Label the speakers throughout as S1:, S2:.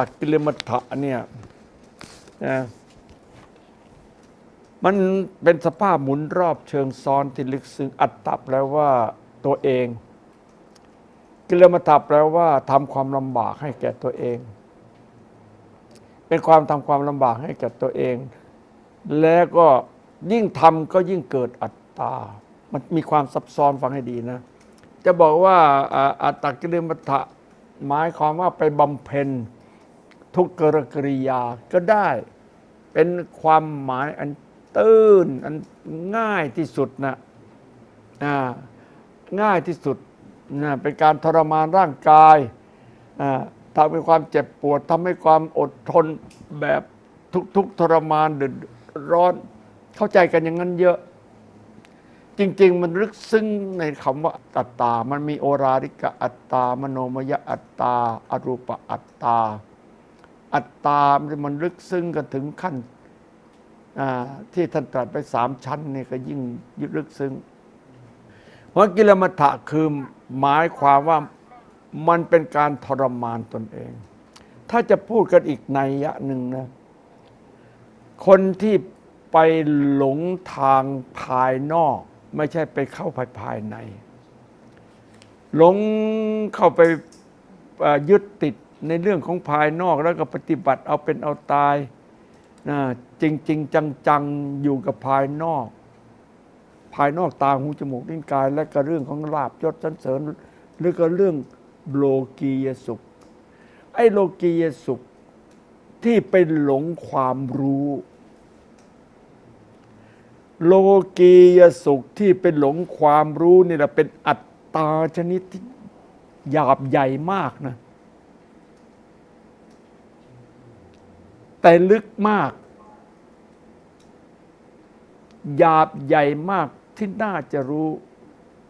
S1: อัตตกิเลมัฏฐะเนี่ยนะมันเป็นสภาพหมุนรอบเชิงซ้อนที่ลึกซึ้งอัตตะแปลว่าตัวเอง กิเลมัฏฐะแปลว่าทำความลำบากให้แก่ตัวเอง เป็นความทำความลำบากให้แก่ตัวเอง แล้วก็ยิ่งทำก็ยิ่งเกิดอัตตา มันมีความซับซ้อนฟังให้ดีนะ จะบอกว่าอัตตกิเลมัฏฐะหมายความว่าไปบำเพ็ญ ทุกกรกริยาก็ได้ เป็นความหมายอันตื้นอันง่ายที่สุดนะง่ายที่สุดนะเป็นการทรมานร่างกายทำให้ความเจ็บปวดทำให้ความอดทนแบบทุกๆทรมานเดือดร้อน เข้าใจกันอย่างนั้นเยอะ จริง ๆ มันลึกซึ้งในคำว่าอัตตา มันมีโอราริกะอัตตามโนมยอัตตา อรูปอัตตา อัตตามันลึกซึ้งกันถึงขั้นที่ท่านตรัสไปสามชั้นนี่ก็ยิ่งยึดลึกซึ้งเพราะกิลมัฏฐะคือหมายความว่ามันเป็นการทรมานตนเอง ถ้าจะพูดกันอีกในยยะหนึ่งนะ คนที่ไปหลงทางภายนอก ไม่ใช่ไปเข้าภายภายใน หลงเข้าไปยึดติด ในเรื่องของภายนอกแล้วก็ปฏิบัติเอาเป็นเอาตายนะจริงจริงจังจังๆ อยู่กับภายนอก ภายนอกตาหูจมูกลิ้นกาย และก็เรื่องของลาบยศสันเสริญ หรือก็เรื่องโลกียสุข ไอ้โลกียสุขที่เป็นหลงความรู้ โลกียสุขที่เป็นหลงความรู้นี่แหละเป็นอัตตาชนิดที่หยาบใหญ่มากนะ แต่ลึกมาก หยาบใหญ่มากที่น่าจะรู้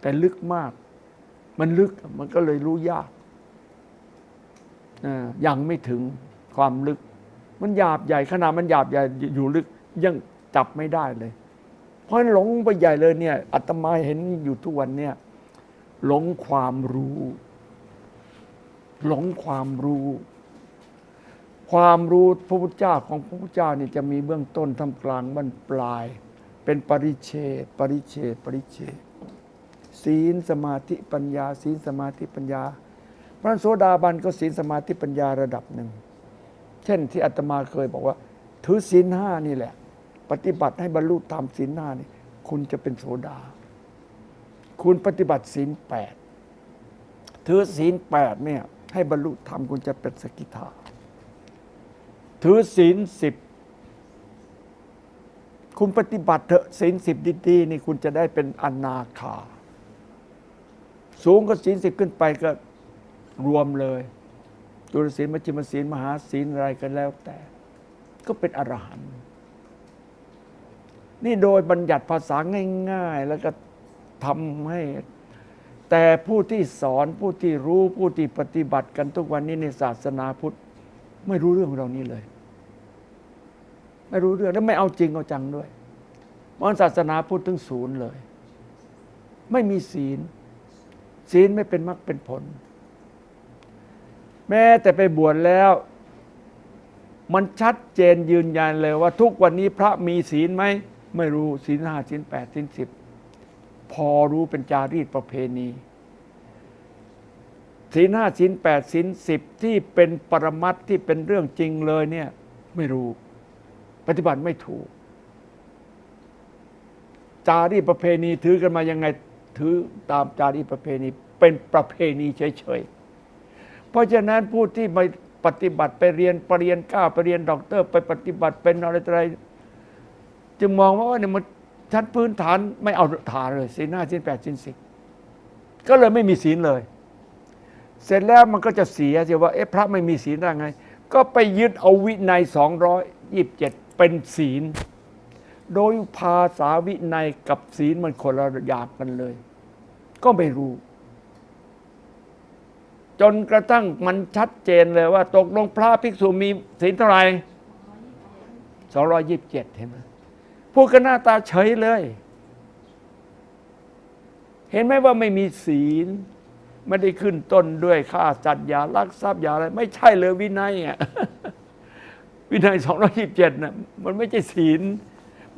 S1: แต่ลึกมาก มันลึกมันก็เลยรู้ยากอ่ายังไม่ถึงความลึก มันหยาบใหญ่ขนาดมันหยาบใหญ่อยู่ลึกยังจับไม่ได้เลย เพราะฉะนั้นหลงไปใหญ่เลยเนี่ยอาตมาเห็นอยู่ทุกวันเนี่ยหลงความรู้ หลงความรู้ ความรู้พระพุทธเจ้าของพระพุทธเจ้านี่จะมีเบื้องต้นทำกลางบรรปลาย เป็นปริเฉดปริเฉดปริเฉดศีลสมาธิปัญญา ศีลสมาธิปัญญา พระโสดาบันก็ศีลสมาธิปัญญาระดับหนึ่ง เช่นที่อาตมาเคยบอกว่า ถือศีลห้านี่แหละ ปฏิบัติให้บรรลุตามศีลห้านี่คุณจะเป็นโสดา คุณปฏิบัติศีลแปดถือศีลแปดเนี่ยให้บรรลุธรรมคุณจะเป็นสกิทา ถือศีลสิบคุณปฏิบัติเถอะศีลสิบดีๆนี่คุณจะได้เป็นอนาคา สูงก็ศีลสิบขึ้นไปก็รวมเลยจุลศีลมัชฌิมศีลมหาศีลอะไรกันแล้วแต่ ก็เป็นอรหันต์นี่โดยบัญญัติภาษาง่าย ๆ แล้วก็ทำให้ แต่ผู้ที่สอนผู้ที่รู้ผู้ที่ปฏิบัติกันทุกวันนี้ในศาสนาพุทธ ไม่รู้เรื่องเรานี้เลย ไม่รู้เรื่องและไม่เอาจริงเอาจังด้วยมันศาสนาพุทธถึงศูนย์เลย ไม่มีศีล ศีลไม่เป็นมรรคเป็นผล แม้แต่ไปบวชแล้ว มันชัดเจนยืนยันเลยว่า ทุกวันนี้พระมีศีลไหมไม่รู้ศีลห้าศีลแปดศีลสิบพอรู้เป็นจารีตประเพณี ศีลห้าศีลแปดศีลสิบที่เป็นปรมัตถ์ที่เป็นเรื่องจริงเลยเนี่ย ไม่รู้ ปฏิบัติไม่ถูก จารีประเพณีถือกันมายังไงถือตามจารีประเพณี เป็นประเพณีเฉยๆเพราะฉะนั้นผู้ที่ไปปฏิบัติไปเรียนปรริญญาเก้าไปเรียนด็อกเตอร์ ไปปฏิบัติเป็นอะไรออะไรจึงมองว่าเนี่ยมันชั้นพื้นฐานไม่เอาฐานเลยศีลห้าศีลแปดศีลสิบก็เลยไม่มีศีลเลย เสร็จแล้วมันก็จะเสียสิว่าเอ๊ะพระไม่มีศีลได้ไง ก็ไปยึดเอาวินัยสองร้อยยี่สิบเจ็ดเป็นศีล โดยภาษาวินัยกับศีลมันคนละอย่างกันเลย ก็ไม่รู้ จนกระทั่งมันชัดเจนเลยว่า ตกลงพระภิกษุมีศีลเท่าไหร่สองร้อยยี่สิบเจ็ดเห็นไหมพูดกันหน้าตาเฉยเลย เห็นไหมว่าไม่มีศีล ไม่ได้ขึ้นต้นด้วยฆ่าจัดยาลักทรัพย์ยาอะไร ไม่ใช่เลยวินัยอะวินัยสองร้อยิบเจ็ดน่ะมันไม่ใช่ศีล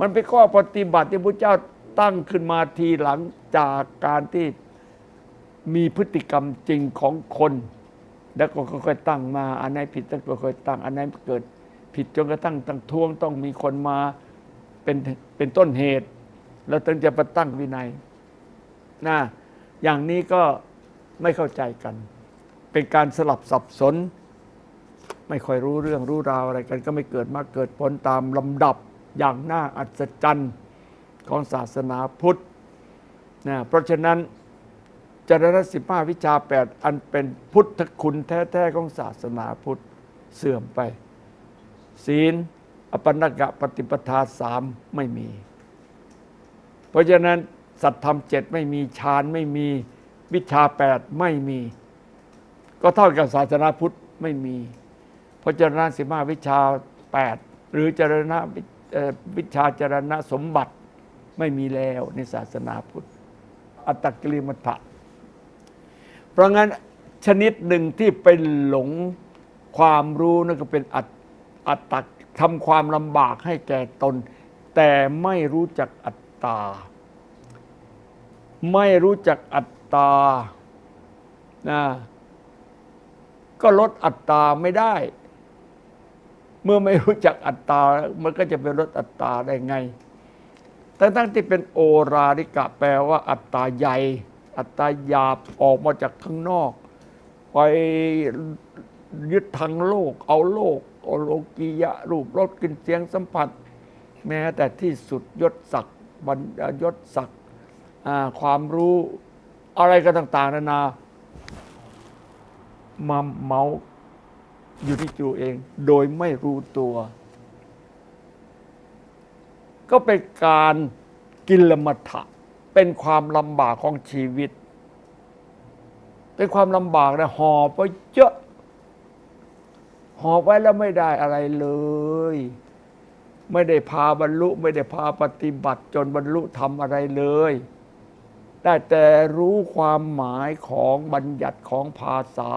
S1: มันเป็นข้อปฏิบัติที่พระเจ้าตั้งขึ้นมาทีหลังจากการที่มีพฤติกรรมจริงของคน แล้วก็ค่อยๆตั้งมา อันไหนผิดต้องค่อยๆตั้ง อันไหนเกิดผิดจนกระทั่งตั้งทวงต้องมีคนมาเป็นเป็นต้นเหตุ แล้วถึงจะมาตั้งวินัยนะอย่างนี้ก็ ไม่เข้าใจกัน เป็นการสลับสับสน ไม่ค่อยรู้เรื่องรู้ราวอะไรกัน ก็ไม่เกิดมาเกิดผลตามลำดับอย่างน่าอัศจรรย์ของศาสนาพุทธนะเพราะฉะนั้นจารณสิบห้าวิชาแปดอันเป็นพุทธคุณแท้ๆของศาสนาพุทธเสื่อมไป ศีลอปนกะปฏิปทาสามไม่มี เพราะฉะนั้นสัตธรรมเจ็ดไม่มีฌานไม่มี วิชาแปดไม่มี ก็เท่ากับศาสนาพุทธไม่มีเพราะจรณะสิบห้าวิชาแปดหรือจรณะวิชาจรณะสมบัติไม่มีแล้วในศาสนาพุทธ อัตตกิริมัฏะเพราะงั้นชนิดหนึ่งที่เป็นหลงความรู้นั่นก็เป็นอัตอัตตกทำความลำบากให้แก่ตน แต่ไม่รู้จักอัตตา ไม่รู้จักอัต ตานะก็ลดอัตตาไม่ได้ เมื่อไม่รู้จักอัตตา มันก็จะไปลดอัตตาได้ไงแต่ทั้งที่เป็นโอราริกะแปลว่า อัตตาใหญ่ อัตตาหยาบออกมาจากข้างนอก ไปยึดทางโลก เอาโลกเอาโลกียะ รูปรสกลิ่นเสียงสัมผัส แม้แต่ที่สุดยศศักดิ์บรรยศศักดิ์ความรู้ อะไรก็ต่าง ๆ นานา มาเมาอยู่ที่ตัวเอง โดยไม่รู้ตัว ก็เป็นการกิลมัฐะเป็นความลำบากของชีวิต เป็นความลำบากนะหอบไปเยอะหอบไว้แล้วไม่ได้อะไรเลย ไม่ได้พาบรรลุ ไม่ได้พาปฏิบัติจนบรรลุทำอะไรเลย ได้แต่รู้ความหมายของบัญญัติของภาษา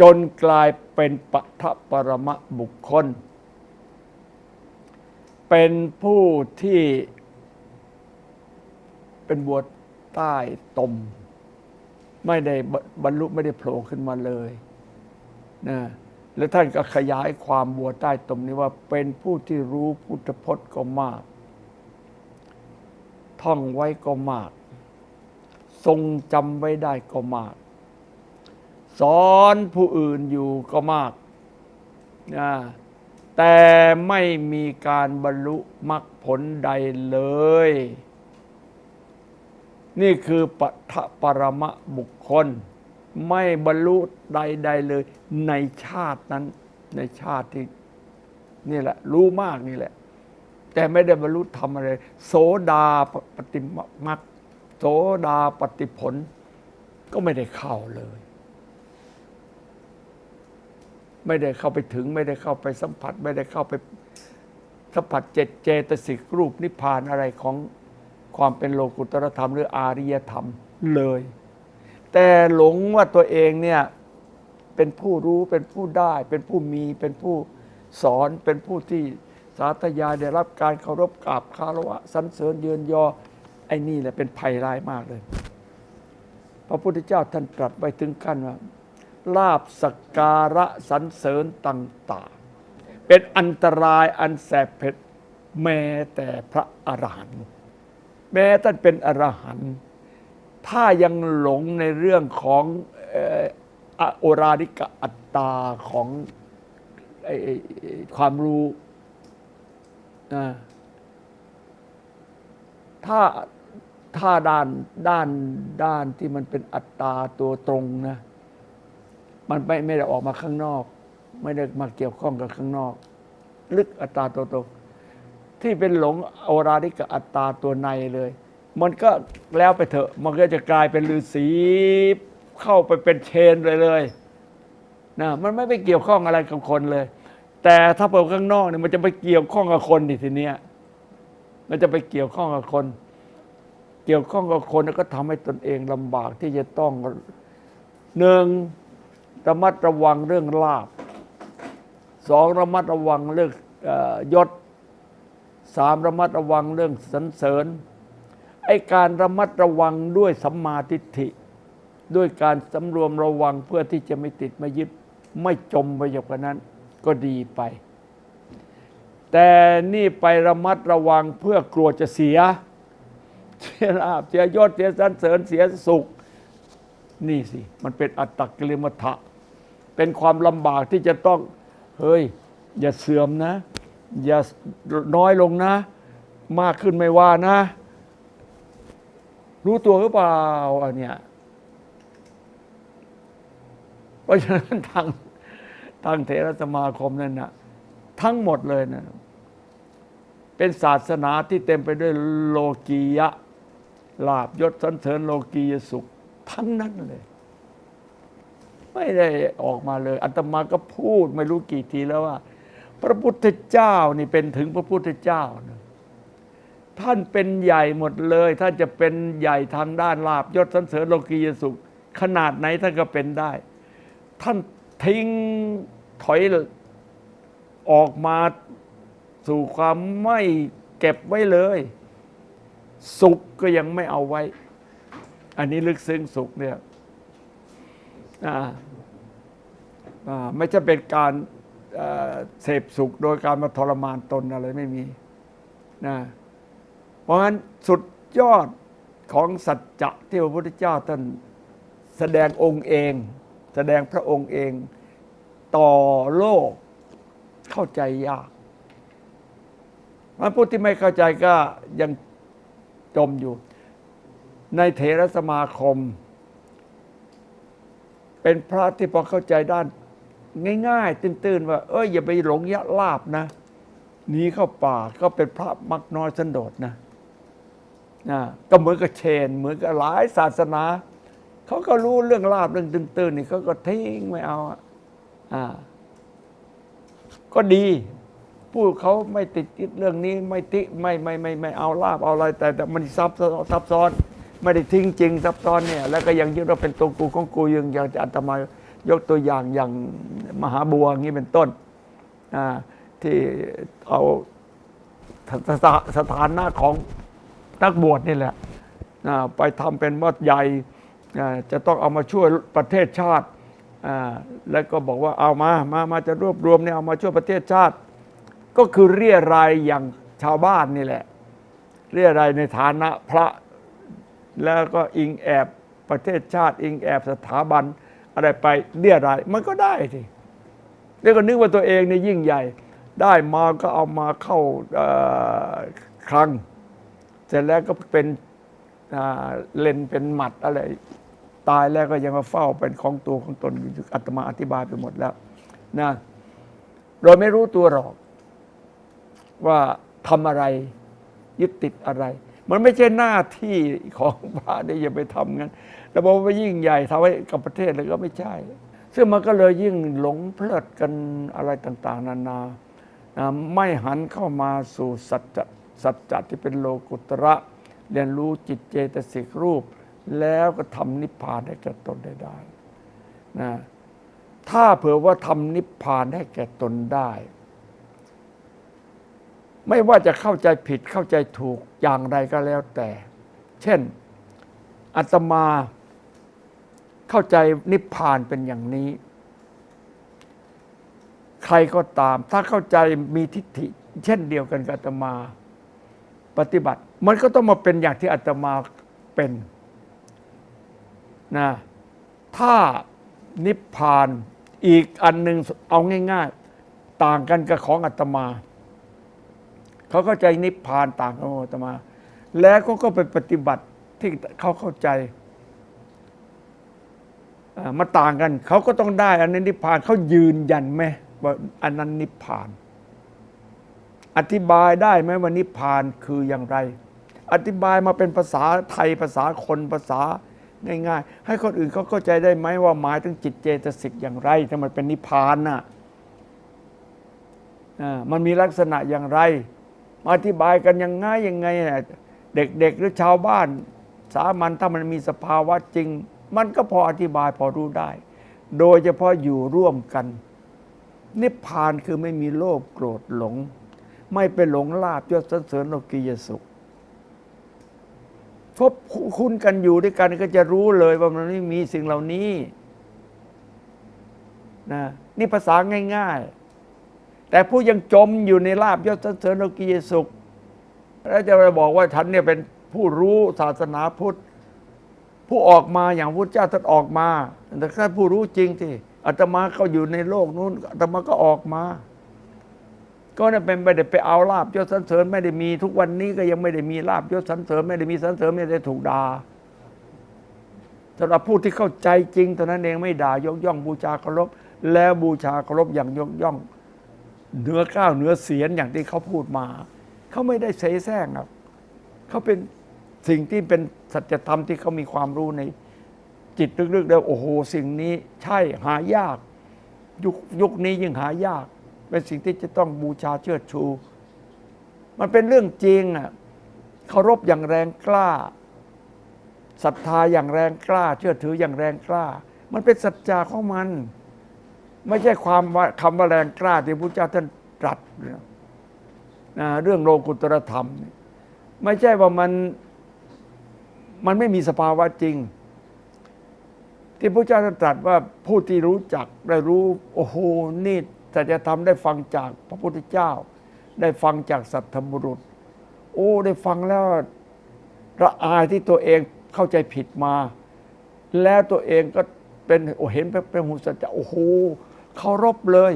S1: จนกลายเป็นปัทปรมะบุคคล เป็นผู้ที่เป็นบัวใต้ตม ไม่ได้บรรลุไม่ได้โผล่ขึ้นมาเลยนะ แล้วท่านก็ขยายความบัวใต้ตมนี้ว่าเป็นผู้ที่รู้พุทธพจน์ก็มาก ท่องไว้ก็มาก ทรงจำไว้ได้ก็มาก สอนผู้อื่นอยู่ก็มากนะแต่ไม่มีการบรรลุมรรคผลใดเลย นี่คือปัทปรมะบุคคล ไม่บรรลุใด ๆ เลยในชาตินั้น ในชาติที่นี่แหละ รู้มากนี่แหละ แต่ไม่ได้บรรลุธรรมอะไร โสดาปฏิมรรคโสดาปฏิผล ก็ไม่ได้เข้าเลย ไม่ได้เข้าไปถึง ไม่ได้เข้าไปสัมผัส ไม่ได้เข้าไปสัมผัสเจตเจตสิกรูปนิพพานอะไรของความเป็นโลกุตรธรรม หรืออาริยธรรมเลย แต่หลงว่าตัวเองเนี่ยเป็นผู้รู้เป็นผู้ได้ เป็นผู้มีเป็นผู้สอนเป็นผู้ที่สาธยายได้รับการเคารพกราบคารวะสรรเสริญเยือนยอไอ้นี่แหละเป็นภัยร้ายมากเลย พระพุทธเจ้าท่านตรัสไว้ถึงขั้นว่าลาบสักการะสรรเสริญต่างๆ เป็นอันตรายอันแสบเผ็ดแม้แต่พระอรหันต์แม้ท่านเป็นอรหันต์ ถ้ายังหลงในเรื่องของออโอราดิกะอัตตาของความรู้นะถ้าถ้าด้านด้านด้านที่มันเป็นอัตตาตัวตรงนะ มันไม่ไม่ได้ออกมาข้างนอก ไม่ได้มาเกี่ยวข้องกับข้างนอก ลึกอัตตาตัวตรง ที่เป็นหลงโอราดิกะอัตตาตัวในเลย มันก็แล้วไปเถอะ มันก็จะกลายเป็นฤาษีเข้าไปเป็นเชนเลยเลยนะมันไม่ไปเกี่ยวข้องอะไรกับคนเลย แต่ถ้าเปิดข้างนอกเนี่ยมันจะไปเกี่ยวข้องกับคนดิทีเนี้ยมันจะไปเกี่ยวข้องกับคน เกี่ยวข้องกับคนแล้วก็ทำให้ตนเองลำบากที่จะต้องหนึ่งระมัดระวังเรื่องลาบสองระมัดระวังเรื่องอยศสามระมัดระวังเรื่องสรรเสริญ ไอการระมัดระวังด้วยสัมมาทิฏฐิ ด้วยการสำรวมระวังเพื่อที่จะไม่ติดไม่ยึดไม่จมไปอย่างนั้นก็ดีไป แต่นี่ไประมัดระวังเพื่อกลัวจะเสีย เสียลาบเสียยศเสียสรรเสริญเสียสุข นี่สิ มันเป็นอัตตกิลมัฐะเป็นความลำบากที่จะต้องเฮ้ย อย่าเสื่อมนะ อย่าน้อยลงนะ มากขึ้นไม่ว่านะ รู้ตัวหรือเปล่าอันเนี้ยเพราะฉะนั้นทางทางเถรสมาคมนั่นนะทั้งหมดเลยนะเป็นศาสนาที่เต็มไปด้วยโลกียะลาบยศสันเสริญโลกียสุข ทั้งนั้นเลย ไม่ได้ออกมาเลยอัตมาก็พูดไม่รู้กี่ทีแล้วว่า พระพุทธเจ้านี่เป็นถึงพระพุทธเจ้านะ ท่านเป็นใหญ่หมดเลย ท่านจะเป็นใหญ่ทางด้านลาบยศสันเสริญโลกียสุข ขนาดไหนท่านก็เป็นได้ ท่านทิ้งถอยออกมาสู่ความไม่เก็บไว้เลย สุขก็ยังไม่เอาไว้ อันนี้ลึกซึ้งสุขเนี่ยอ่าอ่าไม่ใช่เป็นการเสพสุขโดยการมาทรมานตนอะไรไม่มีนะ ราะฉะนั้นสุดยอดของสัจจะที่พระพุทธเจ้าท่านแสดงองค์เอง แสดงพระองค์เองต่อโลกเข้าใจยากมันผู้ที่ไม่เข้าใจก็ยังจมอยู่ ในเถรสมาคม เป็นพระที่พอเข้าใจด้าน ง่าย ๆ ตื้น ๆ ว่า เอ้ยอย่าไปหลงยะลาบนะหนีเข้าป่าก็เป็นพระมักน้อยสันโดษนะ นะก็เหมือนกับเชน เหมือนกับหลายศาสนา เขาก็รู้เรื่องลาบเรื่องตื้นๆนี่เขาก็ทิ้งไม่เอาอ่า ก็ดี ผู้เขาไม่ติดยึดเรื่องนี้ ไม่ติไม่ไม่ไม่ไม่เอาลาบเอาอะไร แต่แต่มันซับซ้อนซับซ้อน ไม่ได้ทิ้งจริงซับซ้อนเนี่ย แล้วก็ยังยึดว่าเป็นตัวกูของกูยังอย่างอาตมายกตัวอย่างอย่างมหาบัวงนี้เป็นต้นอ่าที่เอาสถานะของ นักบวชนี่แหละไปทำเป็นวัดใหญ่จะต้องเอามาช่วยประเทศชาติ แล้วก็บอกว่าเอามามามาจะรวบรวมเนี่ยเอามาช่วยประเทศชาติ ก็คือเรียรายอย่างชาวบ้านนี่แหละ เรียรายในฐานะพระแล้วก็อิงแอบประเทศชาติ อิงแอบสถาบันอะไรไปเรียรายมันก็ได้ทีแล้วก็นึกว่าตัวเองเนี่ยยิ่งใหญ่ ได้มาก็เอามาเข้าคลัง เสร็จแล้วก็เป็นเลนเป็นหมัดอะไร ตายแล้วก็ยังมาเฝ้าเป็นของตัวของตนอยู่อาตมาอธิบายไปหมดแล้วนะโดยไม่รู้ตัวหรอกว่าทำอะไรยึดติดอะไร มันไม่ใช่หน้าที่ของพระเนี่ยอย่าไปทำงั้นแล้วบอกว่ายิ่งใหญ่ทำให้กับประเทศเลยก็ไม่ใช่ ซึ่งมันก็เลยยิ่งหลงเพลิดกันอะไรต่าง ๆ นานานะไม่หันเข้ามาสู่สัจจะ สัจจะที่เป็นโลกุตระ เรียนรู้จิตเจตสิกรูป แล้วก็ทำนิพพานให้แก่ตนได้ได้นะถ้าเผื่อว่าทำนิพพานให้แก่ตนได้ ไม่ว่าจะเข้าใจผิดเข้าใจถูกอย่างไรก็แล้วแต่ เช่นอาตมาเข้าใจนิพพานเป็นอย่างนี้ ใครก็ตาม ถ้าเข้าใจมีทิฏฐิ เช่นเดียวกันกับอาตมา ปฏิบัติ มันก็ต้องมาเป็นอย่างที่อาตมาเป็นนะถ้านิพพานอีกอันหนึ่งเอาง่าย ๆ ต่างกันกับของอาตมา เขาเข้าใจนิพพานต่างกันกับอาตมา แล้วเขาก็ไปปฏิบัติที่เขาเข้าใจมาต่างกัน เขาก็ต้องได้อันนั้นนิพพานเขายืนยันไหมว่าอันนั้นนิพพาน อธิบายได้ไหมว่านิพพานคืออย่างไร อธิบายมาเป็นภาษาไทยภาษาคนภาษาง่ายๆ ให้คนอื่นเขาเข้าใจได้ไหมว่าหมายถึงจิตเจตสิกอย่างไรถ้ามันเป็นนิพพานน่ะมันมีลักษณะอย่างไร มาอธิบายกันยังไงยังไงน่ะเด็กๆหรือชาวบ้าน สามัญถ้ามันมีสภาวะจริง มันก็พออธิบายพอรู้ได้ โดยเฉพาะอยู่ร่วมกัน นิพพานคือไม่มีโลภโกรธหลง ไม่ไปหลงลาบยศสรรเสริญโลกียสุขพบคุณกันอยู่ด้วยกันก็จะรู้เลยว่ามันไม่มีสิ่งเหล่านี้นะนี่ภาษาง่าย ๆ แต่ผู้ยังจมอยู่ในลาบยศสรรเสริญโลกียสุข แล้วจะไปบอกว่าฉันเนี่ยเป็นผู้รู้ศาสนาพุทธ ผู้ออกมาอย่างพุทธเจ้าท่านออกมาแต่ถ้าผู้รู้จริงที่อาตมาก็อยู่ในโลกนู้นอาตมาก็ออกมา ก็เนี่ยเป็นไม่ได้ไปเอาลาบยศสรรเสริญไม่ได้มีทุกวันนี้ก็ยังไม่ได้มีลาบยศสรรเสริญไม่ได้มีสรรเสริญไม่ได้ถูกด่าสำหรับผู้ที่เข้าใจจริงเท่านั้นเองไม่ด่ายกย่องบูชาเคารพแล้วบูชาเคารพอย่างยกย่องเหนือก้าวเหนือเสียนอย่างที่เขาพูดมา เขาไม่ได้เสแสร้งครับเขาเป็นสิ่งที่เป็นสัจธรรมที่เขามีความรู้ในจิตลึกๆแล้วโอ้โห สิ่งนี้ใช่หายาก ยุคยุคนี้ยิ่งหายาก เป็นสิ่งที่จะต้องบูชาเชิดชู มันเป็นเรื่องจริงอะเคารพอย่างแรงกล้าศรัทธาอย่างแรงกล้า เชื่อถืออย่างแรงกล้า มันเป็นสัจจาของมัน ไม่ใช่ความว่าคำว่าแรงกล้าที่พระเจ้าท่านตรัสนะเรื่องโลกุตรธรรม ไม่ใช่ว่ามันมันไม่มีสภาวะจริง ที่พระเจ้าท่านตรัสว่าผู้ที่รู้จักได้รู้ โอ้โหนี่ สัจธรรมได้ฟังจากพระพุทธเจ้า ได้ฟังจากสัตธบุรุษ โอ้ได้ฟังแล้วระอายที่ตัวเองเข้าใจผิดมา แล้วตัวเองก็เป็นโอเห็นเป็นหูสัจจะโอ้โหเคารพเลย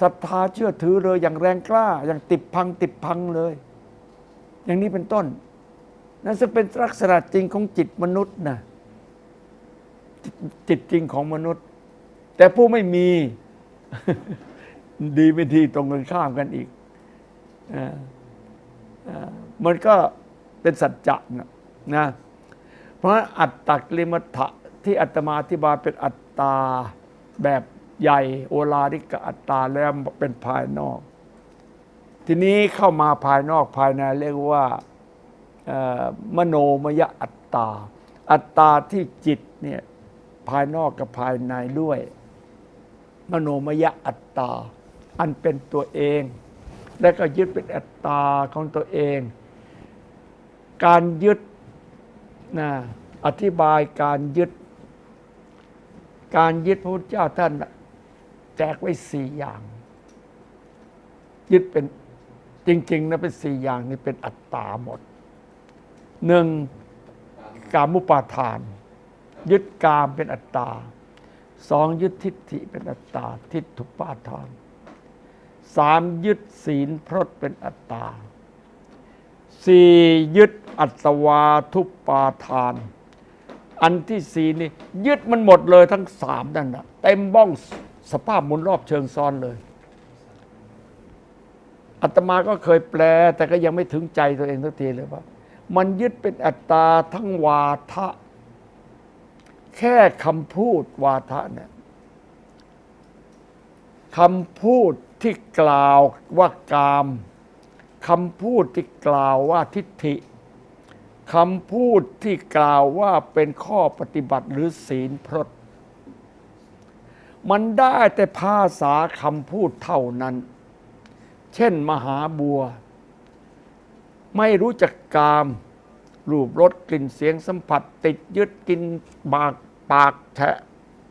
S1: ศรัทธาเชื่อถือเลยอย่างแรงกล้า อย่างติดพังติดพังเลย อย่างนี้เป็นต้นนั่นจะเป็นลักษณะจริงของจิตมนุษย์นะจิตจริงของมนุษย์ แต่ผู้ไม่มี ดีไม่ดีตรงกันข้ามกันอีกออมันก็เป็นสัจจะนะนะ เพราะฉะนั้นอัตตกลิมัฏฐะที่อัตมาอธิบายเป็นอัตตาแบบใหญ่โอลาริกอัตตาแล้วเป็นภายนอก ทีนี้เข้ามาภายนอกภายในเรียกว่ามโนมยอัตตา อัตตาที่จิตเนี่ยภายนอกกับภายในด้วย มโนมยอัตตา อันเป็นตัวเอง และก็ยึดเป็นอัตตาของตัวเอง การยึดนะอธิบายการยึด การยึดพระพุทธเจ้าท่านแจกไว้สี่อย่าง ยึดเป็นจริงๆนะเป็นสี่อย่างนี่เป็นอัตตาหมดหนึ่งกามุปาทาน ยึดกามเป็นอัตตาสองยึดทิฏฐิเป็นอัตตาทิฏฐุปาทาน สามยึดศีลพรตเป็นอัตตาสี่ยึดอัตวาทุปปาทาน อันที่สี่นี่ยึดมันหมดเลยทั้งสามนั่นนะเต็มบ้องสภาพหมุนรอบเชิงซ้อนเลยอาตมาก็เคยแปล แต่ก็ยังไม่ถึงใจตัวเองสักทีเลยว่า มันยึดเป็นอัตตาทั้งวาทะ แค่คำพูดวาทะเนี่ยคำพูด ที่กล่าวว่ากามคำพูดที่กล่าวว่าทิฏฐิคำพูดที่กล่าวว่าเป็นข้อปฏิบัติหรือศีลพรตมันได้แต่ภาษาคำพูดเท่านั้น เช่นมหาบัว ไม่รู้จักกาม รูปรสกลิ่นเสียงสัมผัส ติดยึดกินบากปากแทะ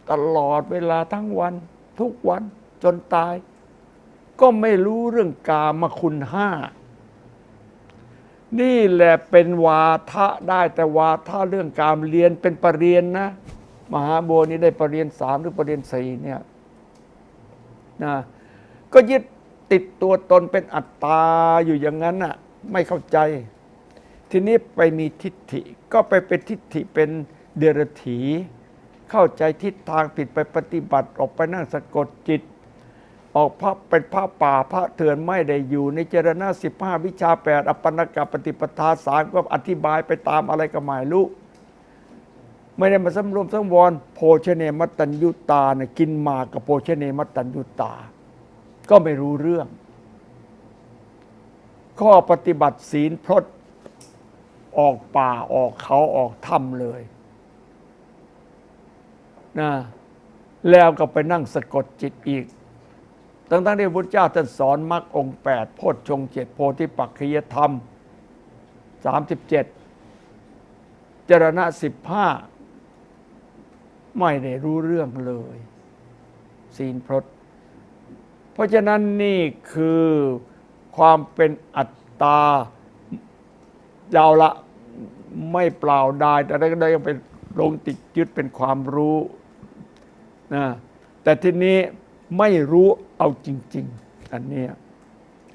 S1: ตลอดเวลาทั้งวัน ทุกวันจนตาย ก็ไม่รู้เรื่องกามคุณห้า นี่แหละเป็นวาทะได้แต่วาทะเรื่องการเรียนเป็นปรริญญานะ มหาโบนี่ได้ปรริญญาสามหรือปรริญญาสี่เนี่ยนะก็ยึดติดตัวตนเป็นอัตตาอยู่อย่างนั้นน่ะไม่เข้าใจ ทีนี้ไปมีทิฏฐิ ก็ไปเป็นทิฏฐิเป็นเดรัจฉีเข้าใจทิศทางผิดไปปฏิบัติออกไปนั่งสะกดจิต ออกพระเป็นพระป่าพระเถื่อนไม่ได้อยู่ ในเจรณาสิบห้าวิชาแปดอปนกปฏิปทาสามก็อธิบายไปตามอะไรก็ไม่รู้ไม่ได้มาสำรวมสังวรโภชเนมัตัญยุตาเนี่ยกินมากกับโภชเนมัตตัญยุตา ก็ไม่รู้เรื่อง ข้อปฏิบัติศีลพรตออกป่าออกเขาออกถ้ำเลยนะแล้วก็ไปนั่งสะกดจิตอีก ทั้งทั้งๆที่พระพุทธเจ้าท่านสอนมรรคองค์แปดโพชฌงเจ็ดโพธิปักขียธรรมสามสิบเจ็ดจรณะสิบห้าไม่ได้รู้เรื่องเลย ศีลพรตเพราะฉะนั้นนี่คือความเป็นอัตตาเราละไม่เปล่าไดายแต่ได้ก็ได้ยังเป็นลงติดยึดเป็นความรู้นะแต่ทีนี้ไม่รู้ เอาจริง ๆ อันเนี้ย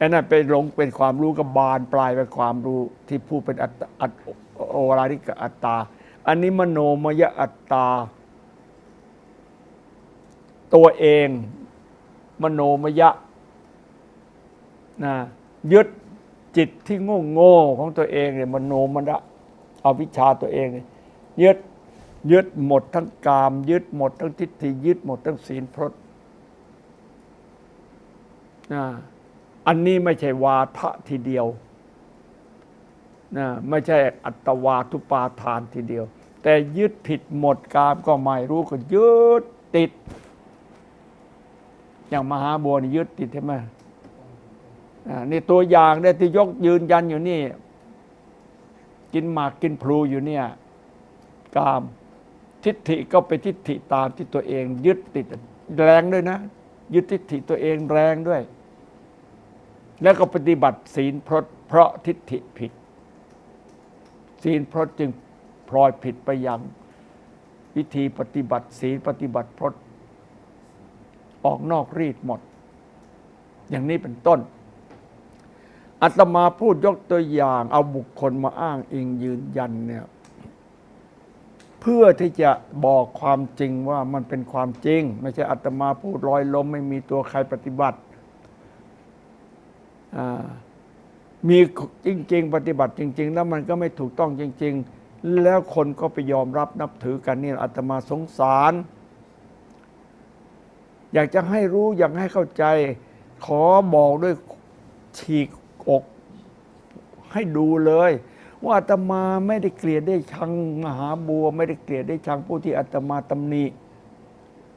S1: อันนั้นไปหลงเป็นความรู้กับบานปลายเป็นความรู้ที่ผู้เป็นอัตอัตโอวราริกอัตตา อันนี้มโนมยอัตตา ตัวเอง มโนมยะนะยึดจิตที่โง่โง่ของตัวเองเนี่ยมโนมยะเอาวิชชาตัวเองเนี่ยยึดยึดหมดทั้งกาม ยึดหมดทั้งทิฏฐิยึดหมดทั้งศีลพรต นะอันนี้ไม่ใช่วาทะทีเดียวนะไม่ใช่อัตวาทุปาทานทีเดียว แต่ยึดผิดหมดกามก็ไม่รู้ก็ยึดติด อย่างมหาบัวนี่ยึดติดใช่ไหมนี่ตัวอย่างเนี่ยที่ยกยืนยันอยู่นี่ กินหมากกินพลูอยู่เนี่ย กาม ทิฏฐิก็ไปทิฏฐิตามที่ตัวเอง ยึดติดแรงด้วยนะ ยึดทิฏฐิตัวเองแรงด้วย แล้วก็ปฏิบัติศีลพราะเพราะทิฏฐิผิด ศีลพราะจึงพลอยผิดไปยังวิธีปฏิบัติศีลปฏิบัติพรตออกนอกรีดหมด อย่างนี้เป็นต้นอาตมาพูดยกตัวอย่าง เอาบุคคลมาอ้างอิงยืนยันเนี่ยเพื่อที่จะบอกความจริงว่ามันเป็นความจริง ไม่ใช่อาตมาพูดลอยลมไม่มีตัวใครปฏิบัติ มีจริง ๆ ปฏิบัติจริง ๆ แล้วมันก็ไม่ถูกต้องจริง ๆ แล้วคนก็ไปยอมรับนับถือกันนี่อาตมาสงสาร อยากจะให้รู้อยากให้เข้าใจ ขอบอกด้วยฉีกอกให้ดูเลย ว่าอาตมาไม่ได้เกลียดได้ชังมหาบัว ไม่ได้เกลียดได้ชังผู้ที่อาตมาตำหนิ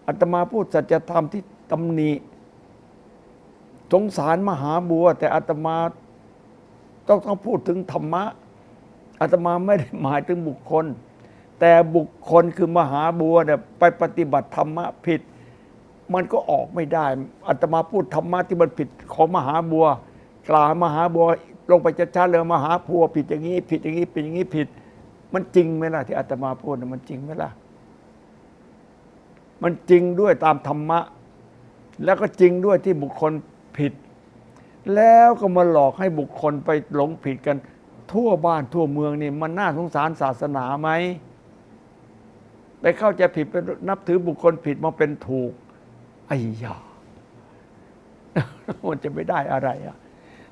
S1: อาตมาพูดสัจธรรมที่ตำหนิ สงสารมหาบัว แต่อาตมาต้องต้องพูดถึงธรรมะอาตมาไม่ได้หมายถึงบุคคล แต่บุคคลคือมหาบัวเนี่ยไปปฏิบัติธรรมะผิด มันก็ออกไม่ได้อาตมาพูดธรรมะที่มันผิดของมหาบัว กล่าวมหาบัวลงไปชัดๆเลยมหาพัวผิดอย่างนี้ ผิดอย่างนี้ผิดอย่างนี้ผิด มันจริงไหมล่ะที่อาตมาพูดมันจริงไหมล่ะมันจริงด้วยตามธรรมะ แล้วก็จริงด้วยที่บุคคล ผิด แล้วก็มาหลอกให้บุคคลไปหลงผิดกัน ทั่วบ้านทั่วเมืองนี่มันน่าสงสารศาสนาไหมไปเข้าใจผิดไปนับถือบุคคลผิดมาเป็นถูกไอ้ยามันจะไม่ได้อะไรอะ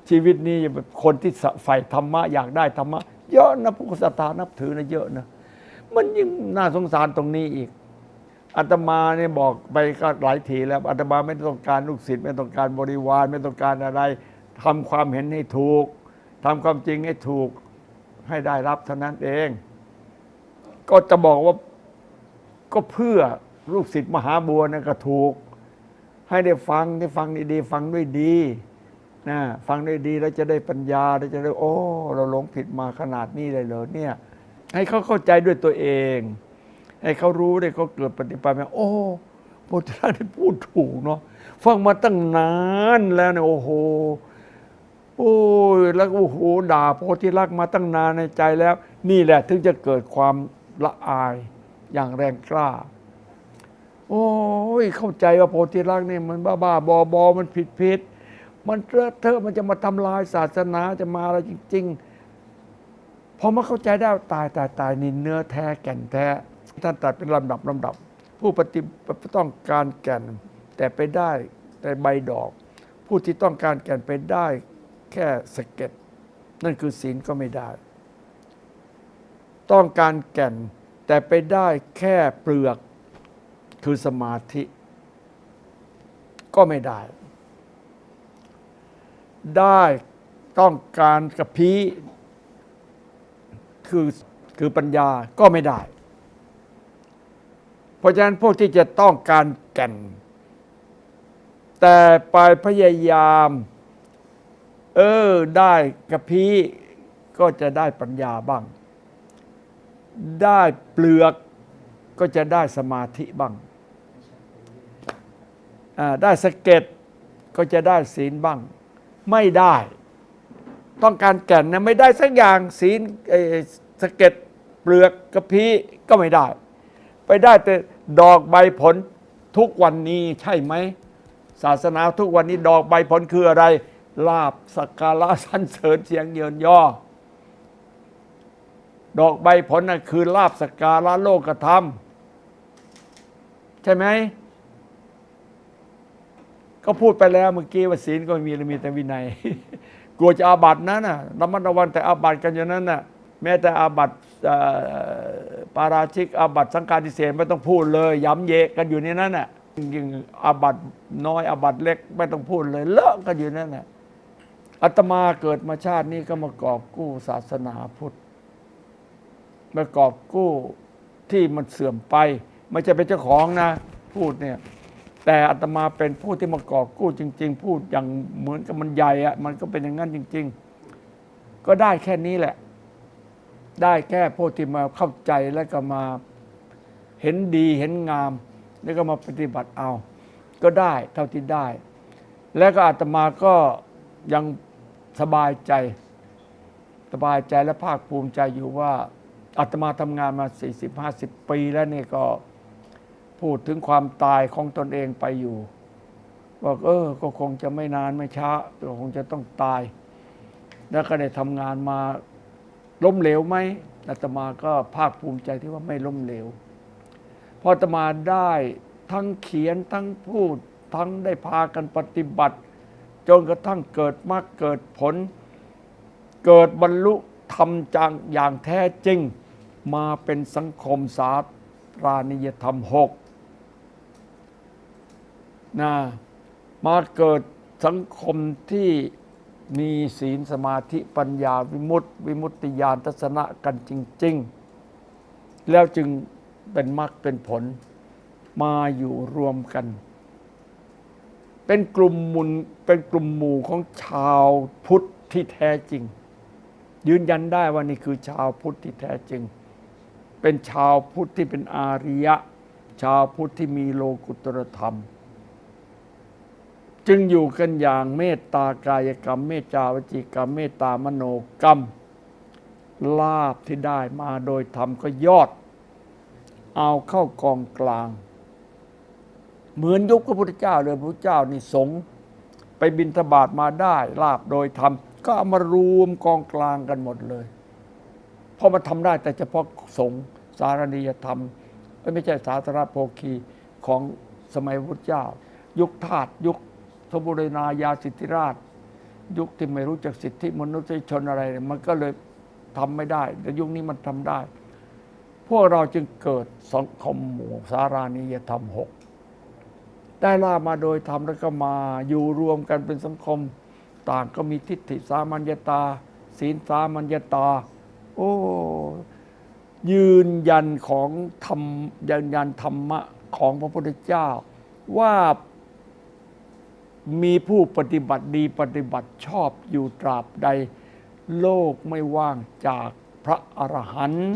S1: ชีวิตนี้คนที่ใฝ่ธรรมะอยากได้ธรรมะเยอะนะผู้ศรัทธานับถือนะเยอะนะมันยิ่งน่าสงสารตรงนี้อีก อาตมาเนี่ยบอกไปก็หลายทีแล้วอาตมาไม่ต้องการลูกศิษย์ไม่ต้องการบริวารไม่ต้องการอะไรทำความเห็นให้ถูกทำความจริงให้ถูกให้ได้รับเท่านั้นเอง ก็จะบอกว่าก็เพื่อลูกศิษย์มหาบัวนั่นก็ถูก ให้ได้ฟังได้ฟังดีๆฟังด้วยดีนะฟังด้วยดีแล้วจะได้ปัญญาแล้วจะได้โอ้ เราหลงผิดมาขนาดนี้เลยเหรอเนี่ย ให้เขาเข้าใจด้วยตัวเอง ให้เขารู้ได้เขาเกิดปฏิปัติมาโอ้โพธิราชได้พูดถูกเนาะฟังมาตั้งนานแล้วเนี่ยโอ้โหโอ้ยแล้วโอ้โหด่าโพธิลักษ์มาตั้งนานในใจแล้ว นี่แหละถึงจะเกิดความละอายอย่างแรงกล้า โอ้ยเข้าใจว่าโพธิลักษณ์นี่ยมันบ้าบ้าบอบอมันผิดผิดมันเถอะเธอะมันจะมาทำลายศาสนาจะมาอะไรจริง ๆพอมาเข้าใจได้ตายตายตายนี่เนื้อแท้แก่นแท้ ท่านตรัสเป็นลำดับลำดับ ผู้ปฏิบัติต้องการแก่น แต่ไปได้แต่ใบดอก ผู้ที่ต้องการแก่นไปได้แค่สะเก็ดนั่นคือศีลก็ไม่ได้ ต้องการแก่น แต่ไปได้แค่เปลือกคือสมาธิ ก็ไม่ได้ ได้ต้องการกระพี้คือคือปัญญาก็ไม่ได้ เพราะฉะนั้นพวกที่จะต้องการแก่น แต่ไปพยายาม เออได้กระพี้ก็จะได้ปัญญาบ้าง ได้เปลือกก็จะได้สมาธิบ้างได้สเก็ดก็จะได้ศีลบ้าง ไม่ได้ ต้องการแก่นนะไม่ได้สักอย่างศีลสเก็ดเปลือกกระพี้ก็ไม่ได้ ไปได้แต่ดอกใบผลทุกวันนี้ใช่ไหม ศาสนาทุกวันนี้ดอกใบผลคืออะไร ลาบสักการะสันเสริญเสียงเยินย่อ ดอกใบผลน่ะคือลาบสักการะโลกธรรม ใช่ไหม ก็พูดไปแล้วเมื่อกี้ว่าศีลก็มีมีแต่วินัย กลัวจะอาบัตินั้นน่ะระมัดระวังแต่อาบัติกันอย่างนั้นน่ะ แม้แต่อาบัติ ปาราชิกอาบัตสังฆาทิเศษไม่ต้องพูดเลยย้ำเยะกันอยู่ในนั้นน่ะยิ่งอาบัตน้อยอาบัตเล็กไม่ต้องพูดเลยเลอะกันอยู่นั่นน่ะอาตมาเกิดมาชาตินี้ก็มากอบกู้ศาสนาพุทธมากอบกู้ที่มันเสื่อมไป ไม่ใช่เป็นเจ้าของนะ พูดเนี่ย แต่อาตมาเป็นผู้ที่มากอบกู้จริง ๆ พูดอย่างเหมือนกับมันใหญ่อะมันก็เป็นอย่างนั้นจริง ๆ ก็ได้แค่นี้แหละ ได้แค่ผู้ที่มาเข้าใจแล้วก็มาเห็นดีเห็นงาม แล้วก็มาปฏิบัติเอา ก็ได้เท่าที่ได้ แล้วก็อาตมาก็ยังสบายใจ สบายใจและภาคภูมิใจอยู่ว่าอาตมาทำงานมา 40-50 ปีแล้วนี่ก็พูดถึงความตายของตนเองไปอยู่บอกเออ ก็คงจะไม่นานไม่ช้าก็คงจะต้องตาย แล้วก็ได้ทำงานมา ล้มเหลวไหมอาตมาก็ภาคภูมิใจที่ว่าไม่ล้มเหลวเพออาตมาได้ทั้งเขียนทั้งพูด ทั้งได้พากันปฏิบัติ จนกระทั่งเกิดมรรคเกิดผล เกิดบรรลุธรรมจังอย่างแท้จริง มาเป็นสังคมสารานิยธรรมหกนะมาเกิดสังคมที่ มีศีลสมาธิปัญญาวิมุตติ วิมุตติญาณทัศนะกันจริง ๆ แล้วจึงเป็นมรรคเป็นผลมาอยู่รวมกัน เป็นกลุ่มมุนเป็นกลุ่มหมู่ของชาวพุทธที่แท้จริง ยืนยันได้ว่านี่คือชาวพุทธที่แท้จริง เป็นชาวพุทธที่เป็นอาริยะ ชาวพุทธที่มีโลกุตรธรรม จึงอยู่กันอย่างเมตตากายกรรม เมตตาวจีกรรม เมตตามโนกรรม ลาบที่ได้มาโดยธรรมก็ยอด เอาเข้ากองกลาง เหมือนยุคพระพุทธเจ้าเลยพระพุทธเจ้านี่สงไปบินทบาทมาได้ลาบโดยธรรม ก็เอามารวมกองกลางกันหมดเลยเพราะมันทำได้แต่เฉพาะสงสารณียธรรม ไม่ใช่สาธารณโภคีของสมัยพุทธเจ้า ยุคทาสยุค ทบุรณาญาสิทธิราช ยุคที่ไม่รู้จักสิทธิมนุษยชนอะไรเนี่ยมันก็เลยทำไม่ได้ แต่ยุคนี้มันทำได้ พวกเราจึงเกิดสังคมหมู่สารานิยธรรมหกได้ลามาโดยธรรมแล้วก็มาอยู่รวมกันเป็นสังคม ต่างก็มีทิฏฐิสามัญญาตา ศีลสามัญญาตา โอ้ยืนยันของธรรมยืนยันธรรมะของพระพุทธเจ้า ว่า มีผู้ปฏิบัติดีปฏิบัติชอบอยู่ตราบใด โลกไม่ว่างจากพระอรหันต์